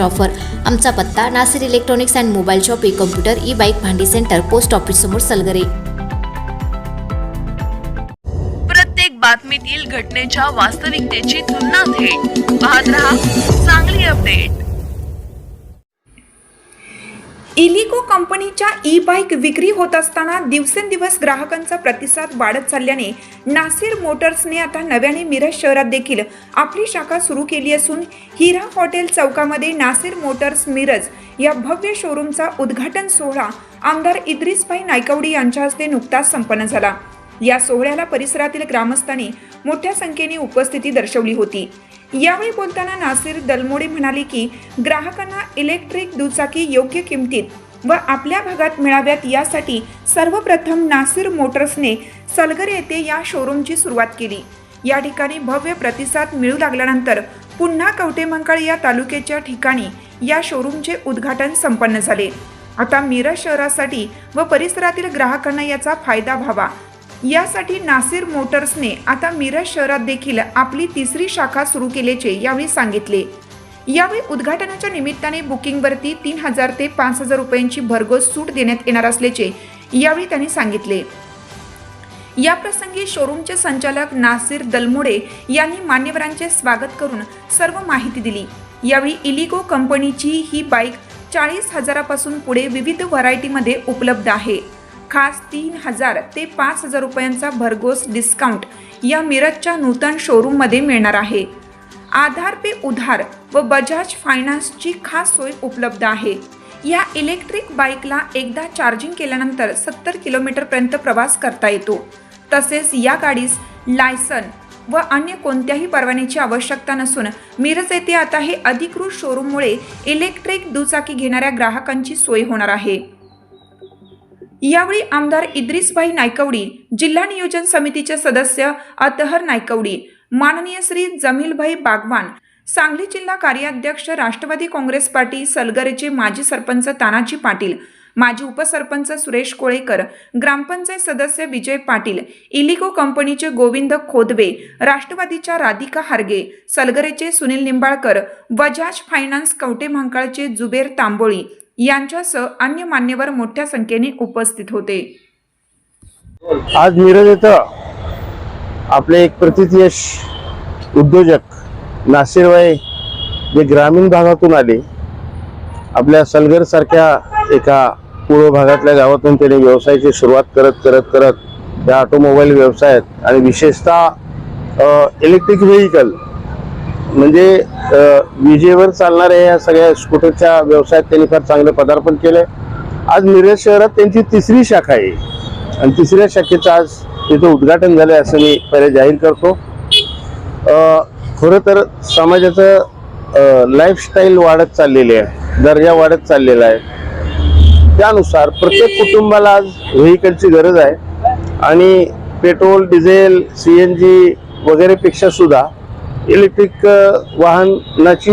Offer आमचा पत्ता Nasir electronics and mobile shop e computer e bike भांडी centre post office समोर सलगरे. प्रत्येक बातमीतील घटनेच्या वास्तविकतेची तुलना थेट. पाहत रहा चांगली अपडेट इलिको कंपनीच्या ई बाईक विक्री होत असताना दिवसेंदिवस ग्राहकांचा प्रतिसाद वाढत चालल्याने नासिर मोटर्सने आता नव्याने मिरज शहरात देखील आपली शाखा सुरू केली असून हिरा हॉटेल चौकामध्ये नासिर मोटर्स मिरज या भव्य शोरूमचा उद्घाटन सोहळा आमदार इद्रिसभाई नायकवडी यांच्या हस्ते नुकताच संपन्न झाला. या सोहळ्याला परिसरातील ग्रामस्थांनी मोठ्या संख्येने उपस्थिती दर्शवली होती. यावेळी बोलताना नासिर दलमोडे म्हणाले की ग्राहकांना इलेक्ट्रिक दुचाकी योग्य किमतीत व आपल्या भागात मिळाव्यात यासाठी सर्वप्रथम नासिर मोटर्सने सलगर येथे या शोरूमची सुरुवात केली. या ठिकाणी भव्य प्रतिसाद मिळू लागल्यानंतर पुन्हा कवटेमंकाळ या तालुक्याच्या ठिकाणी या शोरूमचे उद्घाटन संपन्न झाले. आता मिरज शहरासाठी व परिसरातील ग्राहकांना याचा फायदा व्हावा यासाठी नासिर मोटर्सने आता मिरज शहरात देखील आपली तिसरी शाखा सुरू केल्याचे यावेळी सांगितले. यावेळी उद्घाटनाच्या निमित्ताने बुकिंगवरती तीन हजार ते पाच हजार रुपयांची भरघोस सूट देण्यात येणार असल्याचे यावेळी त्यांनी सांगितले. याप्रसंगी शोरूमचे संचालक नासिर दलमोडे यांनी मान्यवरांचे स्वागत करून सर्व माहिती दिली. यावेळी इलिगो कंपनीची ही बाईक चाळीस हजारापासून पुढे विविध व्हरायटीमध्ये उपलब्ध आहे. खास तीन हजार ते पाच हजार रुपयांचा भरघोस डिस्काउंट या मिरजच्या नूतन शोरूममध्ये मिळणार आहे. आधार पे उधार व बजाज फायनान्सची खास सोय उपलब्ध आहे. या इलेक्ट्रिक बाईकला एकदा चार्जिंग केल्यानंतर सत्तर किलोमीटरपर्यंत प्रवास करता येतो. तसेच या गाडीस लायसन व अन्य कोणत्याही परवान्याची आवश्यकता नसून मिरज येथे आता हे अधिकृत शोरूममुळे इलेक्ट्रिक दुचाकी घेणाऱ्या ग्राहकांची सोय होणार आहे. यावेळी आमदार इद्रिसभाई नायकवडी जिल्हा नियोजन समितीचे सदस्य अतहर नायकवडी माननीय श्री जमीलभाई बागवान सांगली जिल्हा कार्याध्यक्ष राष्ट्रवादी काँग्रेस पार्टी सलगरेचे माजी सरपंच तानाजी पाटील माजी उपसरपंच सुरेश कोळेकर ग्रामपंचायत सदस्य विजय पाटील इलिको कंपनीचे गोविंद खोदवे राष्ट्रवादीच्या राधिका हार्गे सलगरेचे सुनील निंबाळकर बजाज फायनान्स कवटे महांकाळचे जुबेर तांबोळी यांच्यासह अन्य मान्यवर मोठ्या संख्येने उपस्थित होते. आज मिरज येतं आपले एक प्रतिथयश उद्योजक नासिरवाई जे ग्रामीण भागातून आले आपल्या सलगर सारख्या एका पूर्व भागातल्या गावातून त्याने व्यवसायाची सुरुवात करत करत करत त्या ऑटोमोबाईल व्यवसायात आणि विशेषतः इलेक्ट्रिक व्हेकल म्हणजे विजेवर चालणाऱ्या या सगळ्या स्कूटरच्या व्यवसायात त्यांनी फार चांगलं पदार्पण केलंय. आज मिरज शहरात त्यांची तिसरी शाखा आहे. आणि तिसऱ्या शाखेचं आज तिथं उद्घाटन झालंय असं मी पहिले जाहीर करतो. खरं तर समाजाचं लाईफस्टाईल वाढत चाललेली आहे. दर्जा वाढत चाललेला आहे. त्यानुसार प्रत्येक कुटुंबाला आज व्हेकलची गरज आहे. आणि petrol diesel C N G वगैरेपेक्षा सुद्धा इलेक्ट्रिक वाहनाची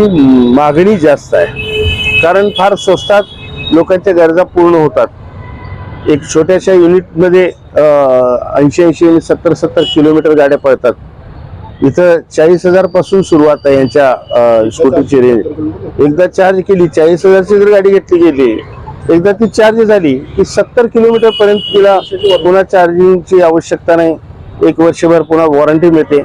मागणी जास्त आहे. कारण फार स्वस्तात लोकांच्या गरजा पूर्ण होतात. एक छोट्याशा युनिटमध्ये ऐंशी ऐंशी आणि सत्तर सत्तर किलोमीटर गाड्या पळतात. इथं चाळीस हजारपासून सुरुवात आहे यांच्या स्कूटीची रेंज. एकदा चार्ज केली चाळीस हजारची जर गाडी घेतली गेली एकदा ती चार्ज झाली की सत्तर किलोमीटरपर्यंत तिला पुन्हा चार्जिंगची आवश्यकता नाही. एक वर्षभर पुन्हा वॉरंटी मिळते.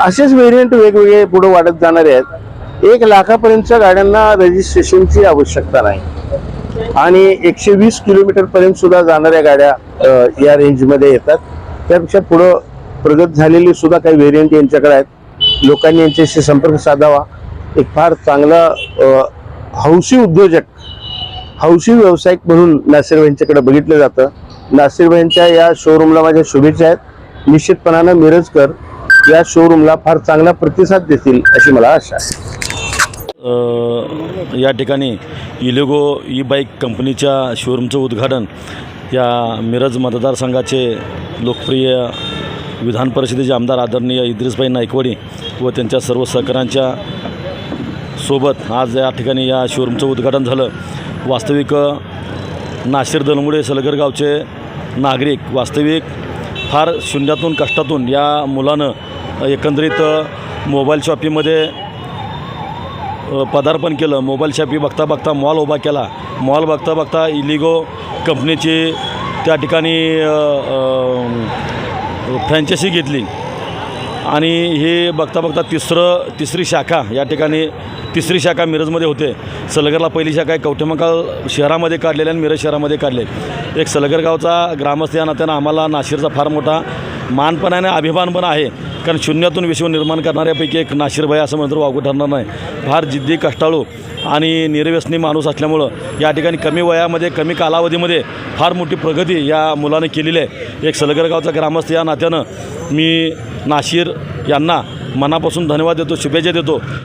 असेच व्हेरियंट वेगवेगळे पुढे वाढत जाणारे आहेत. एक लाखापर्यंतच्या गाड्यांना रजिस्ट्रेशनची आवश्यकता नाही. आणि एकशे वीस किलोमीटर पर्यंत सुद्धा जाणाऱ्या गाड्या या रेंजमध्ये येतात. त्यापेक्षा पुढं प्रगत झालेली सुद्धा काही व्हेरियंट यांच्याकडे आहेत. लोकांनी यांच्याशी संपर्क साधावा. एक फार चांगला हौशी उद्योजक हौशी व्यावसायिक म्हणून नासिरभाईंच्याकडे बघितलं जातं. नासिरभाईंच्या या शोरूमला माझ्या शुभेच्छा आहेत. निश्चितपणानं मिरजकर या शोरूमला फार चांगला प्रतिसाद देतील अशी मला आशा आहे. या ठिकाणी इलेगो ई बाईक कंपनीच्या शोरूमचं उद्घाटन या मिरज मतदारसंघाचे लोकप्रिय विधान परिषदेचे आमदार आदरणीय इद्रिसबाई नाईकवडी व त्यांच्या सर्व सहकाऱ्यांच्या सोबत आज या ठिकाणी या शोरूमचं उद्घाटन झालं. वास्तविक नाशिर दलमुडे सलगर गावचे नागरिक वास्तविक फार शून्यातून कष्टातून या मुलानं एकंदरीत मोबाईल शॉपीमध्ये पदार्पण केलं. मोबाईल शॉपी बघता बघता मॉल उभा केला. मॉल बघता बघता इलिगो कंपनीची त्या ठिकाणी फ्रँचायसी घेतली. आणि हे बघता बघता तिसरं तिसरी शाखा या ठिकाणी तिसरी शाखा मिरजमध्ये होते. सलगरला पहिली शाखा आहे. कवठेमंकाळ शहरामध्ये काढलेली आणि मिरज शहरामध्ये काढले. एक सलगर गावचा ग्रामस्थ या नात्यानं आम्हाला नाशिरचा फार मोठा मान पण आहे आणि अभिमान पण आहे. कारण शून्यातून विश्व निर्माण करणाऱ्यापैकी एक नाशिरभाई असं म्हणतो वागू ठरणार नाही. फार जिद्दी कष्टाळू आणि निर्व्यसनी माणूस असल्यामुळं या ठिकाणी कमी वयामध्ये कमी कालावधीमध्ये फार मोठी प्रगती या मुलाने केलेली आहे. एक सलगर गावचा ग्रामस्थ या नात्यानं मी नाशिर यांना मनापासून धन्यवाद देतो शुभेच्छा देतो.